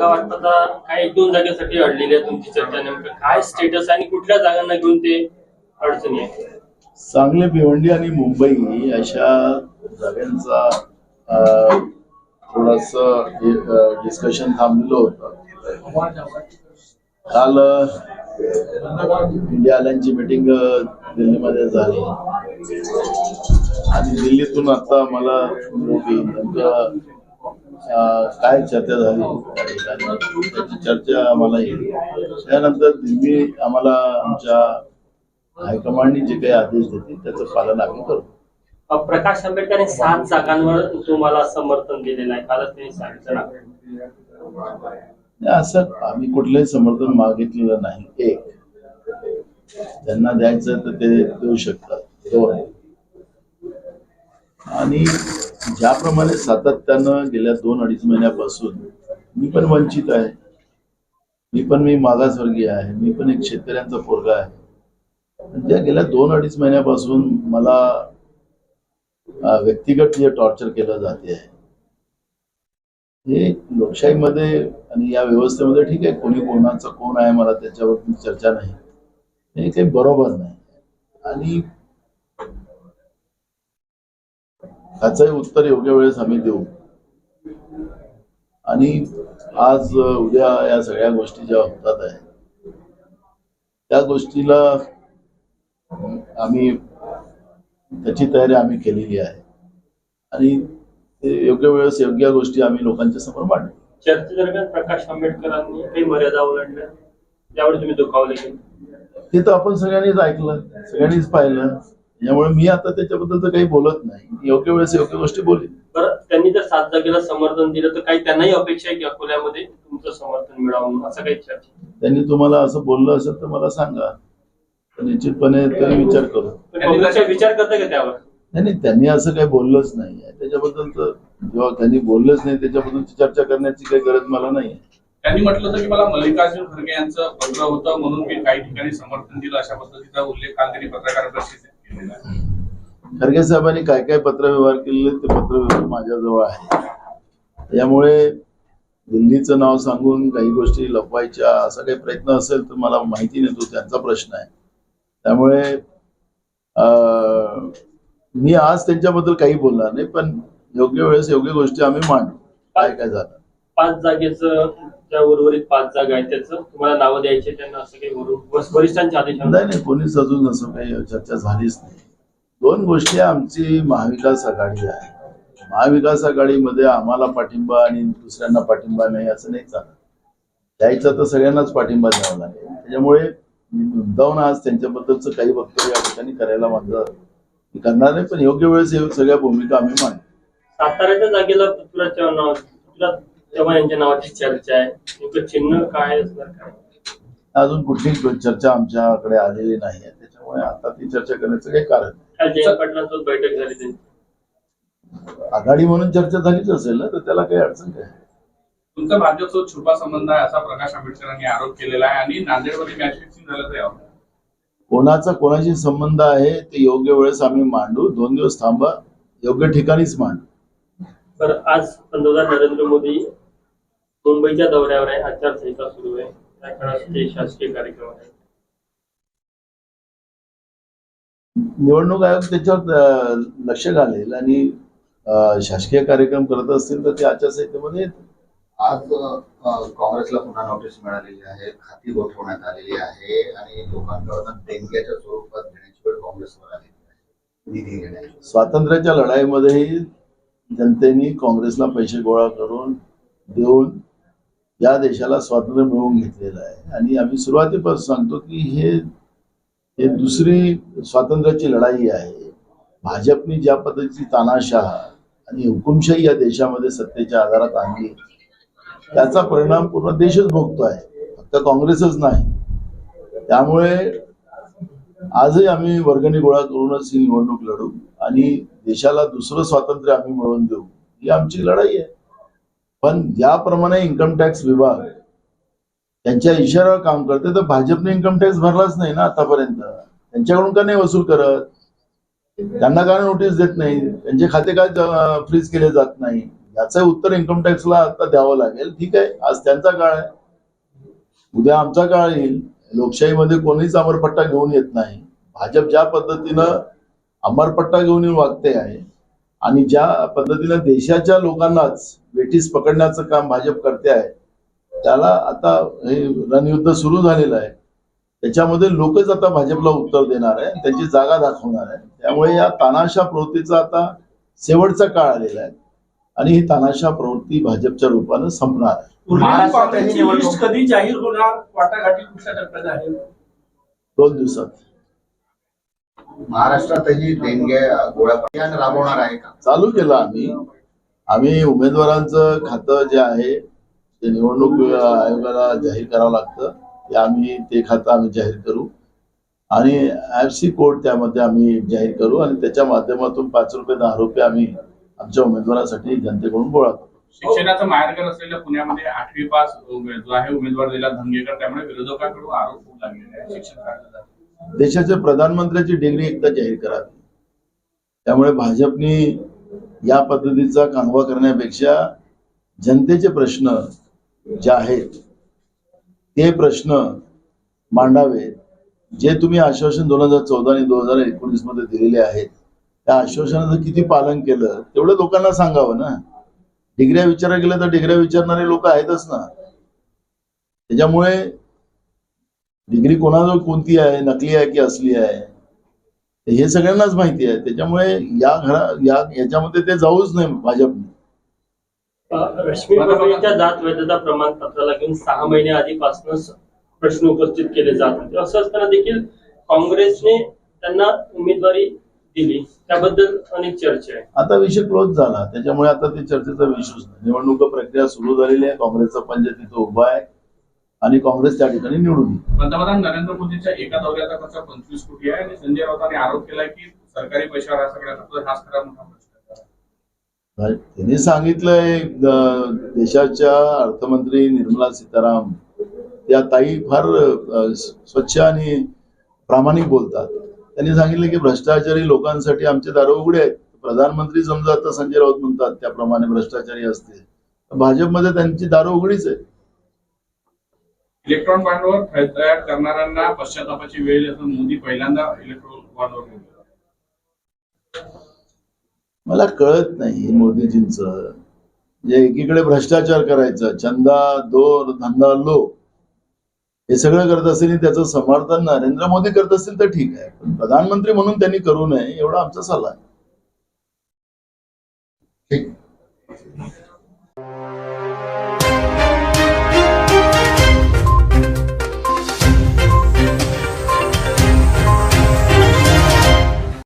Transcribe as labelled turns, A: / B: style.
A: जागा वाटतात काय एक दोन जागेसाठी अडलेली आहे तुमची चर्चा नेमकं काय स्टेटस आणि कुठल्या जागांना घेऊन ते अडचणी आहे
B: सांगली भिवंडी आणि मुंबई अशा जागांचा थोडस डिस्कशन थांबलेलं होतं. काल इंडिया आयलँडची मिटिंग दिल्लीमध्ये झाली. आणि दिल्लीतून आता मला नेमकं काय चर्चा झाली? त्याची चर्चा आम्हाला येईल. त्यानंतर दिल्ली आम्हाला आमच्या हायकमांडनी जे काही आदेश देतील त्याचं पालन आम्ही करू.
A: प्रकाश आंबेडकर सात जागांवर तुम्हाला समर्थन दिलेलं आहे. कालच त्यांनी सांगितलं
B: असं आम्ही कुठलंही समर्थन मागितलेलं नाही. एक त्यांना द्यायचं तर ते देऊ शकतात. दोन आणि ज्याप्रमाणे सातत्यानं गेल्या दोन अडीच महिन्यापासून मी पण वंचित आहे. मी पण मी मागासवर्गीय आहे. मी पण एक शेतकऱ्यांचा पोरगा आहे. त्या गेल्या दोन अडीच महिन्यापासून मला व्यक्तिगत जे टॉर्चर केलं जाते आहे. हे लोकशाहीमध्ये आणि या व्यवस्थेमध्ये ठीक आहे कोणी कोणाचं कोण आहे मला त्याच्यावर चर्चा नाही. हे काही बरोबर नाही. आणि त्याचंही उत्तर योग्य वेळेस आम्ही देऊ. आणि आज उद्या या सगळ्या गोष्टी ज्या होतात आहे त्या गोष्टीला आम्ही त्याची तयारी आम्ही केलेली आहे. आणि ते योग्य वेळेस योग्य गोष्टी आम्ही लोकांच्या समोर मांडू.
A: चर्चेदरम्यान प्रकाश आंबेडकरांनी काही मर्यादा ओलांडल्या? त्यावर तुम्ही दुखावले
B: ते तर आपण सगळ्यांनीच ऐकलं सगळ्यांनीच पाहिलं. त्यामुळे मी आता त्याच्याबद्दल तर काही बोलत नाही. योग्य वेळेस योग्य गोष्टी बोलेन
A: बरं त्यांनी जर सात जागेला समर्थन दिलं तर काही त्यांनाही अपेक्षा आहे की अकोल्यामध्ये तुमचं समर्थन मिळावं म्हणून? असं काही चर्चा
B: त्यांनी तुम्हाला असं बोललं असेल तर मला सांगा. तर निश्चितपणे ते विचार करू.
A: विचार करतं का त्यावर?
B: नाही त्यांनी असं काही बोललंच नाही आहे. त्याच्याबद्दल तर जेव्हा त्यांनी बोललंच नाही त्याच्याबद्दलची चर्चा करण्याची काही गरज मला नाही
C: त्यांनी म्हटलं होतं की मला मल्लिकार्जुन खरगे यांचं पत्र होतं म्हणून मी काही ठिकाणी समर्थन दिलं अशा पद्धतीचा उल्लेख काल त्यांनी पत्रकार परिषदेत
B: खरगे साहेबांनी काय काय पत्रव्यवहार केलेले ते पत्रव्यवहार माझ्याजवळ आहे. त्यामुळे दिल्लीचं नाव सांगून काही गोष्टी लपवायच्या असा काही प्रयत्न असेल तर मला माहिती नाही तो त्यांचा प्रश्न आहे. त्यामुळे मी आज त्यांच्याबद्दल काही बोलणार नाही पण योग्य वेळेस योग्य गोष्टी आम्ही मांडू. काय काय झालं?
A: पाच जागेचं ज्या उर्वरित पाच जागा आहेत त्याचं. तुम्हाला नावं द्यायचे त्यांना असं काही वरून वरिष्ठांच्या
B: नाही
A: आदेशानुसार
B: नाही कोणीच अजून असं काही चर्चा झालीच नाही. दोन गोष्टी आमची महाविकास आघाडी आहे. महाविकास आघाडीमध्ये आम्हाला पाठिंबा आणि दुसऱ्यांना पाठिंबा नाही असं नाही चालत. द्यायचा तर सगळ्यांनाच पाठिंबा द्यावा लागेल. त्याच्यामुळे मी मुद्दाहून आज त्यांच्याबद्दलचं काही वक्तव्य या ठिकाणी करायला माझं करणार नाही पण योग्य वेळेस सगळ्या भूमिका आम्ही मांडू.
A: साताऱ्याच्या जागेला पृथ्वीराज चव्हाण चव्हाण यांच्या नावाची चर्चा आहे. नेमकं चिन्ह काय असणार काय?
B: अजून कुठलीच चर्चा आमच्याकडे आलेली नाही आहे. त्याच्यामुळे आता ती चर्चा करण्याचं काही कारण नाही.
A: काल जयंत पाटलांसोबत बैठक झाली त्यांची?
B: आघाडी म्हणून चर्चा झालीच असेल ना तर त्याला काही अडचण काय?
C: तुमचा भाजपसोबत छुपा संबंध आहे असा प्रकाश आंबेडकरांनी आरोप केलेला आहे आणि नांदेडमध्ये मॅच फिक्सिंग झालं तर यावर
B: कोणाचा कोणाशी संबंध आहे ते योग्य वेळेस आम्ही मांडू. दोन दिवस थांबा. योग्य ठिकाणीच मांडू.
A: बरं आज पंतप्रधान नरेंद्र मोदी मुंबईच्या दौऱ्यावर आहे. आचारसंहिता सुरू आहे. त्या काळात ते शासकीय कार्यक्रम आहे
B: निवडणूक आयोग त्याच्यावर लक्ष घालेल आणि शासकीय कार्यक्रम करत असतील तर ते आचारसंहितेमध्ये येतील.
D: आज काँग्रेसला पुन्हा नोटीस मिळालेली आहे. खाती गोठवण्यात आलेली आहे आणि लोकांकडून देणग्याच्या स्वरूपात घेण्याची वेळ काँग्रेसवर आलेली आहे. निधी घेण्याची
B: स्वातंत्र्याच्या लढाईमध्येही जनतेने काँग्रेसला पैसे गोळा करून देऊन या देशाला स्वातंत्र्य मिळवून घेतलेलं आहे. आणि आम्ही सुरुवातीपासून सांगतो की हे हे दुसरी स्वातंत्र्याची लढाई आहे. भाजपनी ज्या पद्धतीची तानाशाह आणि हुकुमशाही या देशामध्ये सत्तेच्या आधारात आणली त्याचा परिणाम पूर्ण देशच भोगतो आहे. फक्त काँग्रेसच नाही. त्यामुळे आजही आम्ही वर्गणी गोळा करूनच ही निवडणूक लढू आणि देशाला दुसरं स्वातंत्र्य आम्ही मिळवून देऊ. ही आमची लढाई आहे. पण ज्याप्रमाणे इन्कम टॅक्स विभाग त्यांच्या इशाऱ्यावर काम करते तर भाजपने इन्कम टॅक्स भरलाच नाही ना आतापर्यंत. त्यांच्याकडून का नाही वसूल करत? त्यांना का नोटीस देत नाही? त्यांचे खाते काय फ्रीज केले जात नाही? याचं उत्तर इन्कम टॅक्सला आता द्यावं लागेल. ठीक आहे आज त्यांचा काळ आहे. उद्या आमचा काळ येईल. लोकशाहीमध्ये कोणीच अमरपट्टा घेऊन येत नाही. भाजप ज्या पद्धतीनं अमरपट्टा घेऊन येऊन वागते आहे आणि ज्या पद्धतीनं देशाच्या लोकांनाच वेठीस पकडण्याचं काम भाजप करते आहे त्याला आता हे रणयुद्ध सुरू झालेलं आहे. त्याच्यामध्ये लोकच आता भाजपला उत्तर देणार आहे त्यांची जागा दाखवणार आहे. त्यामुळे या तानाशा प्रवृत्तीचा आता शेवटचा काळ आलेला आहे. आणि ही तानाशा प्रवृत्ती भाजपच्या रूपानं संपणार आहे.
E: कधी जाहीर होणार? वाटाघाटी कुठल्या टप्प्यात आहे?
B: दोन दिवसात.
D: महाराष्ट्रातही देणगे गोळा अभियान राबवणार आहे का?
B: चालू केलं आम्ही. आम्ही उमेदवारांचं खातं जे आहे ते निवडणूक आयोगाला जाहीर करावं लागतं. ते आम्ही ते खातं आम्ही जाहीर करू. आणि एफ सी कोड त्यामध्ये आम्ही जाहीर करू आणि त्याच्या माध्यमातून पाच रुपये दहा रुपये आम्ही आमच्या उमेदवारासाठी जनतेकडून गोळा करू.
C: शिक्षणाचं माहेरघर असलेल्या पुण्यामध्ये आठवी पास जो आहे उमेदवार दिला धंगेकर त्यामुळे विरोधकांकडून आरोप होऊ लागलेले आहे शिक्षण
B: देशाच्या प्रधानमंत्र्याची डिग्री एकदा जाहीर करावी त्यामुळे भाजपनी या पद्धतीचा कांगवा करण्यापेक्षा जनतेचे प्रश्न जे आहेत ते प्रश्न मांडावेत जे तुम्ही आश्वासन दोन हजार चौदा आणि दोन हजार एकोणीसमध्ये दिलेले आहेत त्या आश्वासनाचं किती पालन केलं तेवढं लोकांना सांगावं ना. डिग्र्या विचारायला गेलं तर डिग्र्या विचारणारे लोक आहेतच ना. त्याच्यामुळे डिग्री कोणाजवळ कोणती आहे नकली आहे की असली आहे? हे सगळ्यांनाच माहिती आहे. त्याच्यामुळे या घरा या याच्यामध्ये ते जाऊच नाही भाजपने.
A: रश्मी पटेलच्या जात वैधता प्रमाणपत्राला घेऊन सहा महिने आधीपासूनच प्रश्न उपस्थित केले जात होते. असं असताना देखील काँग्रेसने त्यांना उमेदवारी दिली. त्याबद्दल अनेक चर्चा आहे.
B: आता विषय क्लोज झाला. त्याच्यामुळे आता ते चर्चेचा विषयच नाही. निवडणूक प्रक्रिया सुरू झालेली आहे. काँग्रेसचा पंच तिथं उभा आहे आणि काँग्रेस त्या ठिकाणी निवडून
C: पंतप्रधान नरेंद्र मोदींच्या एका दौऱ्याचा खर्च पंचवीस कोटी आहे. आणि संजय राऊतांनी आरोप केलाय की सरकारी पैशावर हा हाच खरा मोठा प्रश्न
B: त्यांनी सांगितलंय देशाच्या अर्थमंत्री निर्मला सीताराम त्या ताई फार स्वच्छ आणि प्रामाणिक बोलतात. त्यांनी सांगितलं की भ्रष्टाचारी लोकांसाठी आमचे दार उघडे आहेत. प्रधानमंत्री समजा आता संजय राऊत म्हणतात त्याप्रमाणे भ्रष्टाचारी असतील. तर भाजपमध्ये त्यांची दारं उघडीच आहे
C: इलेक्ट्रॉन बॉन्डवर तयार करणाऱ्यांना पश्चातापाची वेळ येईल असं मोदी पहिल्यांदा इलेक्ट्रॉन बॉन्डवर
B: मला कळत नाही मोदीजींच. म्हणजे एकीकडे भ्रष्टाचार करायचा चंदा दोर धंदा लो हे सगळं करत असतील आणि त्याचं समर्थन नरेंद्र मोदी करत असतील तर ठीक आहे. पण प्रधानमंत्री म्हणून त्यांनी करू नये एवढा आमचा सल्ला आहे.
D: ठीक.